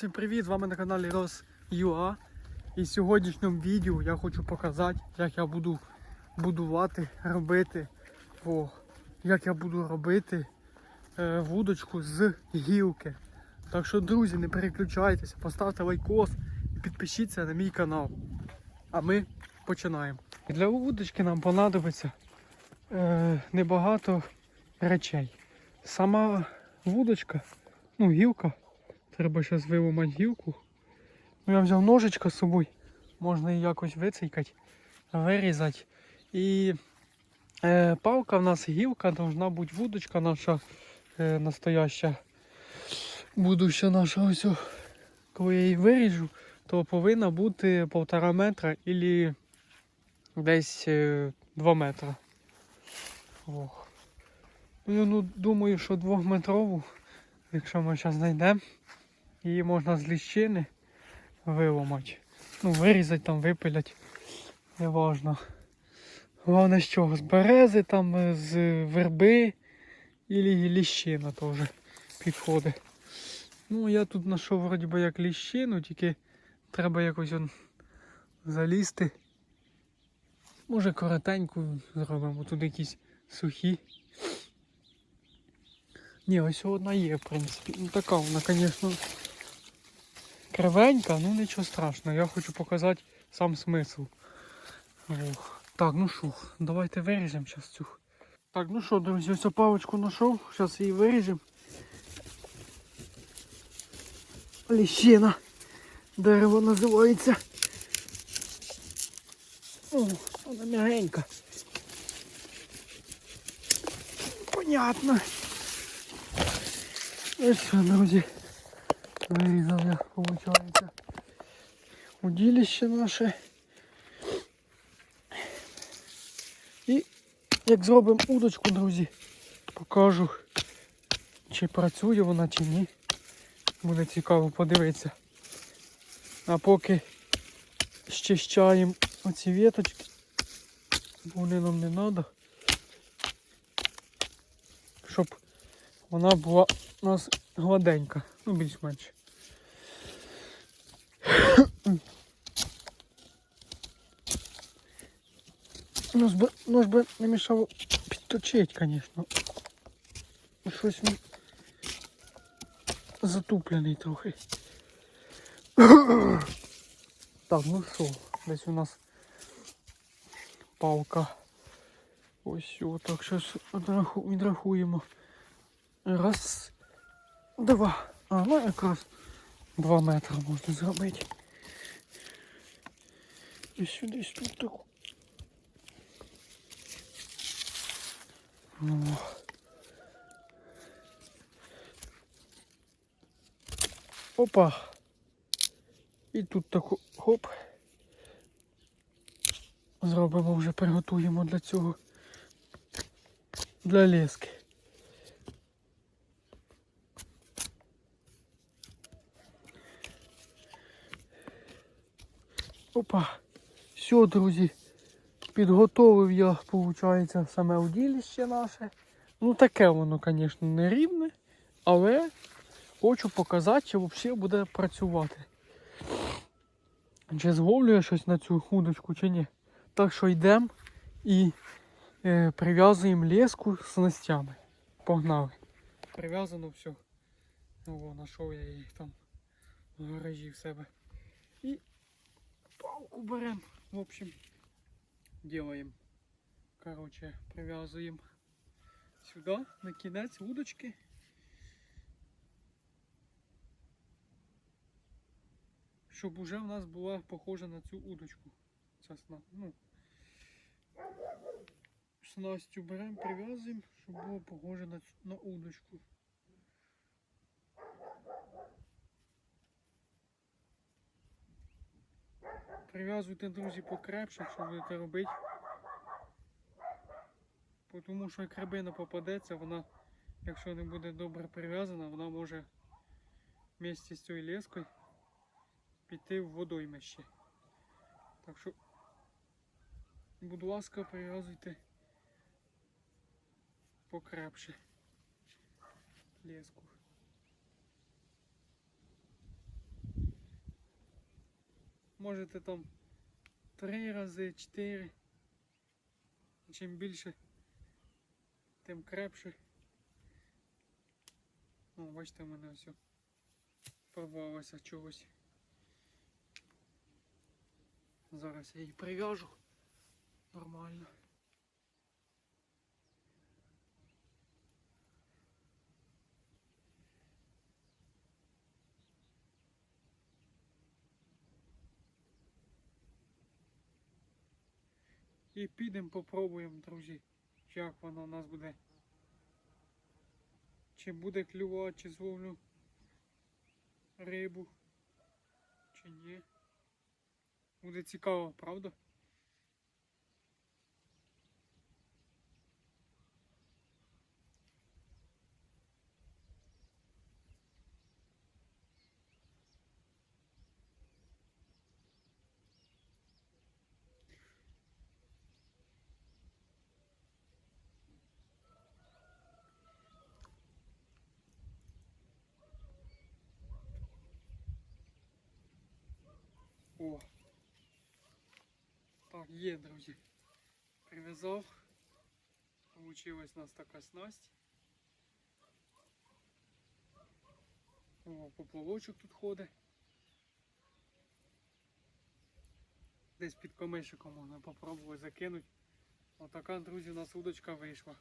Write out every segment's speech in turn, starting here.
Всім привіт! З вами на каналі Рос.ua І в сьогоднішньому відео я хочу показати, як я буду будувати, робити, о, як я буду робити е, вудочку з гілки. Так що, друзі, не переключайтеся, поставте лайкос і підпишіться на мій канал. А ми починаємо. Для вудочки нам понадобиться е, небагато речей. Сама вудочка, ну гілка. Треба зараз виламати гілку. Ну, я взяв ножичка з собою. Можна її якось вицейкати, вирізати. І е, палка в нас гілка, должна бути вудочка наша е, настояща. Будуща наша ось. Коли я її виріжу, то повинна бути полтора метра або десь е, 2 метри. О. Ну, ну, думаю, що двохметрову, якщо ми зараз знайдемо. Її можна з ліщини виламати. Ну, вирізати там, випиляти. Неважно. Головне з чого? З берези, там, е, з верби і ліщина теж підходить. Ну, я тут знайшов вроді би як ліщину, тільки треба якось он залізти. Може коротеньку зробимо, тут якісь сухі. Ні, ось одна є, в принципі. Ну така вона, звісно, кривенька, ну нічого страшного. Я хочу показати сам смисл. Ох. Так, ну що, давайте виріжемо зараз цю. Так, ну що, друзі, ось паличку знайшов, зараз її виріжемо. Ліщина. Дерево називається. О, вона м'ягенька. Понятно. Ось що, друзі. Вирізав я, виходить. Удилище наше. І як зробимо удочку, друзі, покажу, чи працює вона, чи ні. Буде цікаво подивитися. А поки щищаємо оці віточки, бо вони нам не треба. Щоб вона була у нас гладенька, ну більш-менш. Нож би, нож би не мішав підточити, звісно. Щось він затуплений трохи. Так, ну що, десь у нас палка. Ось отак, зараз відрахуємо. Раз, два. А, ну якраз Два метри можна зробити. І сюди тут таку. О. Опа. І тут таку хоп. Зробимо вже приготуємо для цього. Для лески. Опа. Все, друзі. Підготовив я, виходить, саме удилище наше. Ну таке воно, звісно, не рівне, але хочу показати, чи взагалі буде працювати. Чи зловлю я щось на цю удочку, чи ні. Так що йдемо і е, прив'язуємо леску з снастями. Погнали. Прив'язано все. О, знайшов я її там в гаражі в себе. І палку беремо. В общем, делаем. Короче, прив'язуємо сюди на кінець удочки. Щоб уже в нас була похожа на цю удочку. Ця сна. Ну, снастю беремо, прив'язуємо, щоб було похоже на, цю- на удочку. Прив'язуйте, друзі, покрепше, якщо будете робити. Тому що як рибина попадеться, вона, якщо не буде добре прив'язана, вона може вместе з цією лескою піти в водоймище. Так що, будь ласка, прив'язуйте покрепше леску. Можете там три рази, чотири. Чим більше, тим крепше. О, бачите, в мене все порвалося чогось. Зараз я її прив'яжу нормально. І підемо попробуємо, друзі, як воно у нас буде. Чи буде клювати, чи зловлю рибу, чи ні. Буде цікаво, правда? Є, друзі. Прив'язав. Получилась у нас така снасть. О, поплавочок тут ходить. Десь під комишиком можна попробувати закинути. Отака, друзі, у нас удочка вийшла.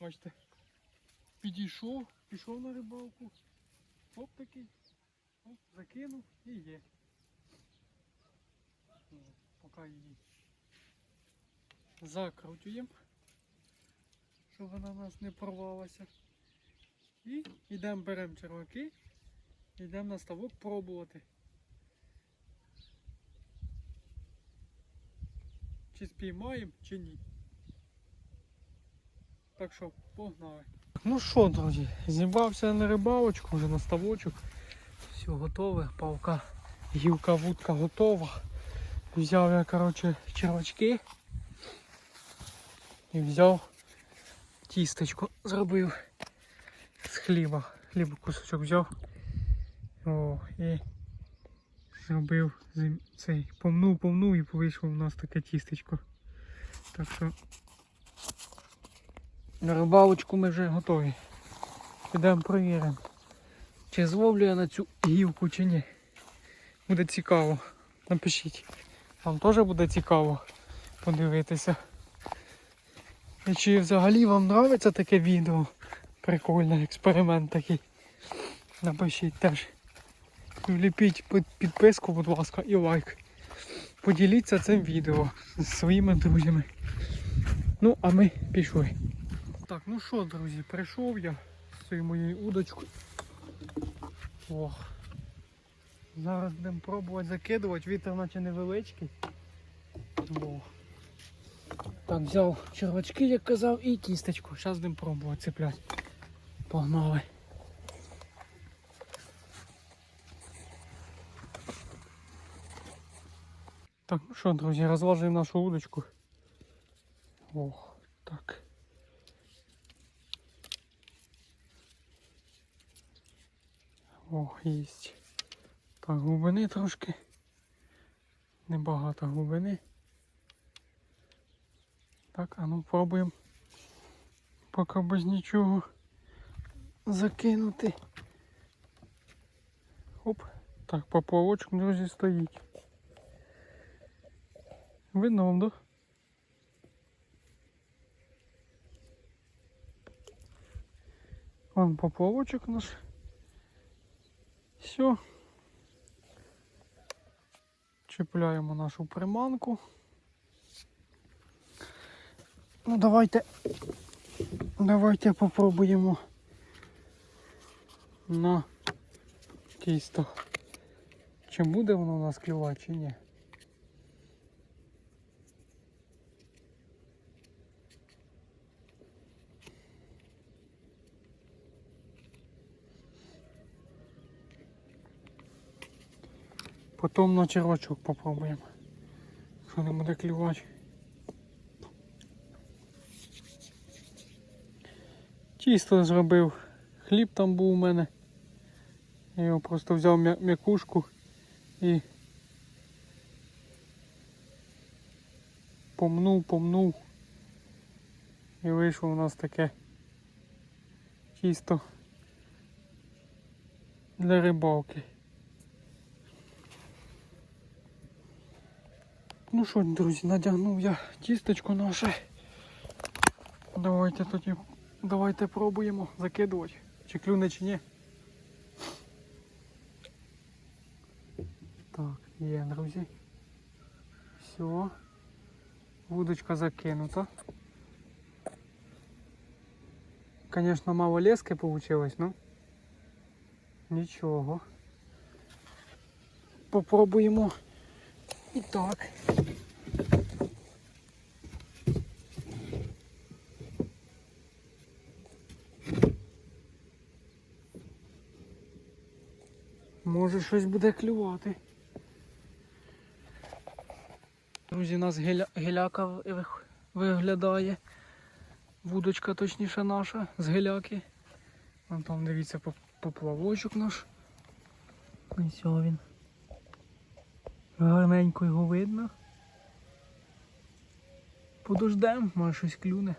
Бачите, підійшов, пішов на рибалку. Оп такий. Оп, закинув і є. Поки її закрутуємо, щоб вона у нас не порвалася. І йдемо беремо черваки, йдемо на ставок пробувати. Чи спіймаємо, чи ні. Так що, погнали. Ну що, друзі, зібрався на рибалочку, вже на ставочок. Все готове, палка, гілка, вудка готова. Взяв я, коротше, червачки і взяв тістечко, зробив з хліба. Хліба кусочок взяв. О, і зробив цей помнув, помнув і вийшло у нас таке тістечко. Так що на рибалочку ми вже готові. Підемо перевіримо, чи зловлю я на цю гілку чи ні. Буде цікаво. Напишіть. Вам теж буде цікаво подивитися. І чи взагалі вам подобається таке відео? Прикольний експеримент такий. Напишіть теж. Вліпіть підписку, будь ласка, і лайк. Поділіться цим відео з своїми друзями. Ну, а ми пішли. Так, ну що, друзі, прийшов я з цією моєю удочкою. Ох. Зараз будемо пробувати закидувати, вітер наче невеличкий. О. Так, взяв червачки, як казав, і кісточку. Зараз будемо пробувати цепляти. Погнали. Так, ну що, друзі, розважуємо нашу удочку. Ох, так. О, єсть. Так, глибини трошки. Небагато глибини. Так, а ну пробуємо. Поки без нічого закинути. Оп. Так, поплавочок, друзі, стоїть. Видно вам, да? Вон поплавочок наш. Все. Чіпляємо нашу приманку. Ну давайте. Давайте попробуємо на тісто. Чи буде воно у нас клювати, чи ні. Потім на червачок попробуємо. Якщо не буде клювати. Чисто зробив. Хліб там був у мене. Я його просто взяв м'якушку і помнув, помнув. І вийшло у нас таке чисто для рибалки. Ну що, друзі, надягнув я тістечко наше. Давайте тоді, давайте пробуємо закидувати. Чи клюне, чи ні. Так, є, друзі. Все. Вудочка закинута. Конечно, мало лески получилось, ну. Нічого. Попробуємо і так. Щось буде клювати. Друзі, у нас геля... геляка виглядає. Вудочка точніше наша з геляки. Вон там дивіться поплавочок наш. Ось він. Гарненько його видно. Подождем, може щось клюне.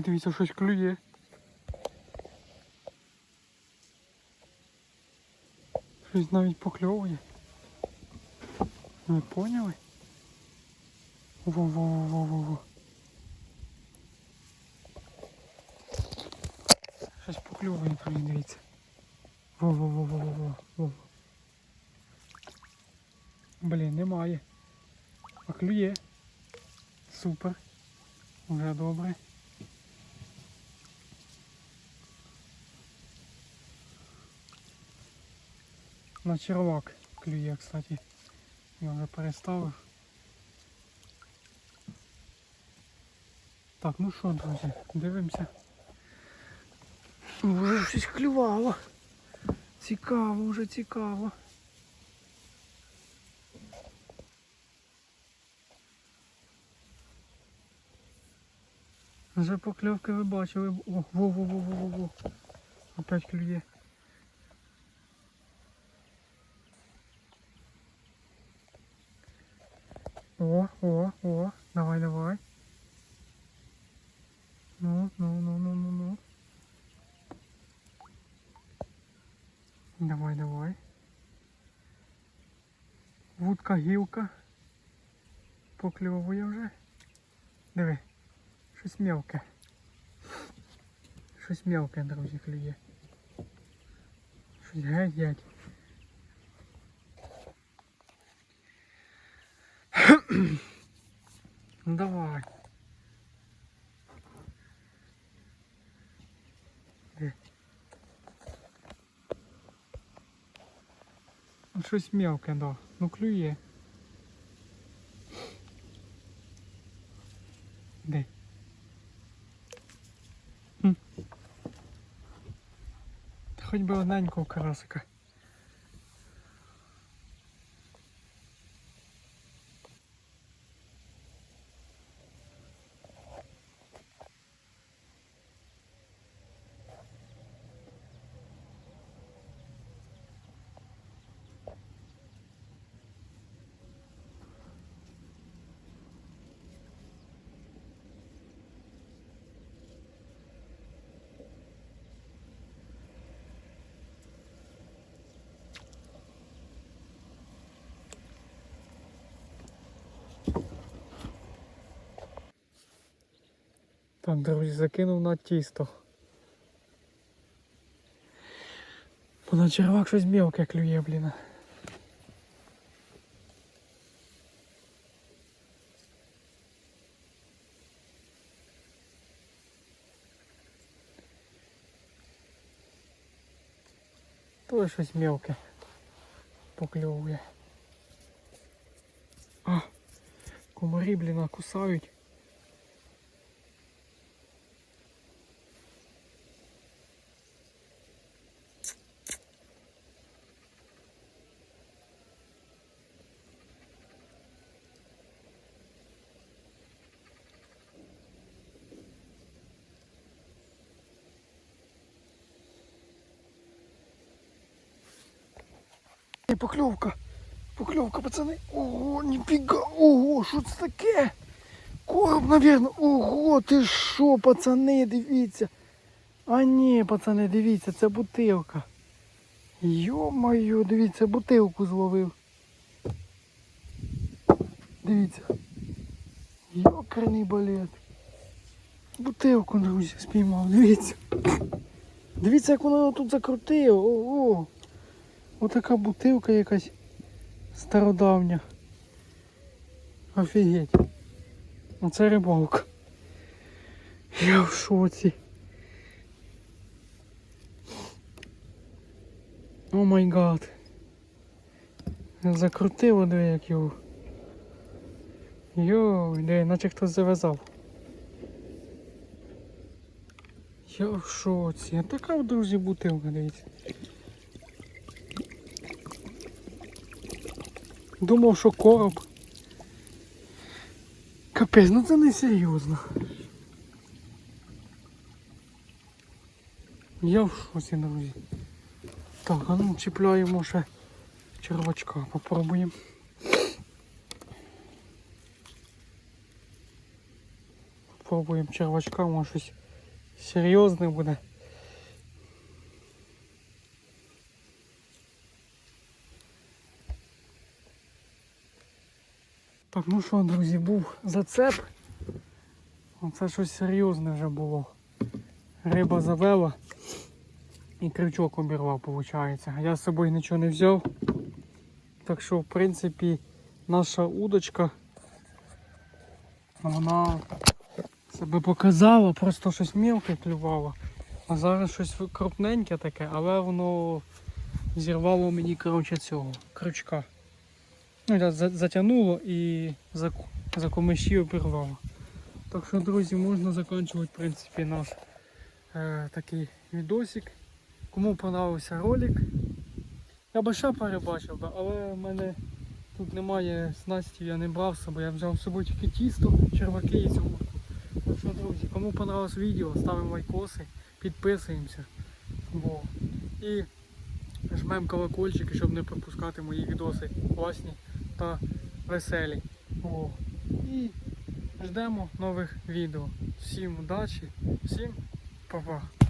Дивіться, щось клює. Щось навіть покльовує. Ви поняли? Во-во-во-во-во. Щось покльовує, друзі, дивіться. Во-во-во-во-во-во. Во. Блін, немає. А клює. Супер. Уже добре. На червак клює, кстати. Я вже переставив. Так, ну що, друзі, дивимося. Вже щось клювало. Цікаво, вже цікаво. Вже покльовки ви бачили. О, во-во-во-во-во. Опять клює. О, о, о, давай, давай. Ну, ну, ну, ну, ну, ну. Давай, давай. Вудка гілка. Покльовує вже. Диви. Щось мелке. Щось мелке, друзі, клює. Щось геть, Ну давай. Де? Ну, Щось мелке, да. Ну клює. Хм. Та Хоч би одненького карасика. Так, друзі, закинув на тісто. Вона червак щось мелке клює, блін. То щось мелке покльовує. А, комарі, блін, кусають. Покльовка. Покльовка, пацани. Ого, ніфіга. Ого, що це таке? Короб, навірно. Ого, ти що, пацани, дивіться. А ні, пацани, дивіться, це бутилка. Йо-моє, дивіться, бутилку зловив. Дивіться. Йокерний балет. Бутилку, друзі, спіймав, дивіться. Дивіться, як воно тут закрутило. Ого. Отака бутилка якась стародавня. Офігеть. Оце рибалка. Я в шоці. О май гад. Закрутило диви як його. Йой, диви, наче хтось зав'язав. Я в шоці. А така, друзі, бутилка, дивіться. Думав, що короб. Капець, ну це не серйозно. Я в шоці, друзі. Так, а ну чіпляємо ще червачка, попробуємо. Попробуємо червачка, може щось серйозне буде. Так, ну що, друзі, був зацеп. Оце щось серйозне вже було. Риба завела і крючок обірвав, виходить. Я з собою нічого не взяв. Так що, в принципі, наша удочка вона себе показала, просто щось мілке клювало. А зараз щось крупненьке таке, але воно зірвало мені коротше, цього крючка. Ну, затягнуло і за, за комиші обірвало. Так що, друзі, можна закінчувати в принципі наш е, такий відосик. Кому понравився ролик, я би ще перебачив, але в мене тут немає снастів, я не брав з собою, я взяв з собою тільки тісто, черваки і цю. Так що, друзі, кому понравилось відео, ставимо лайкоси, підписуємося. Во. І жмемо колокольчики, щоб не пропускати мої відоси класні та веселі. О. І ждемо нових відео. Всім удачі, всім па-па.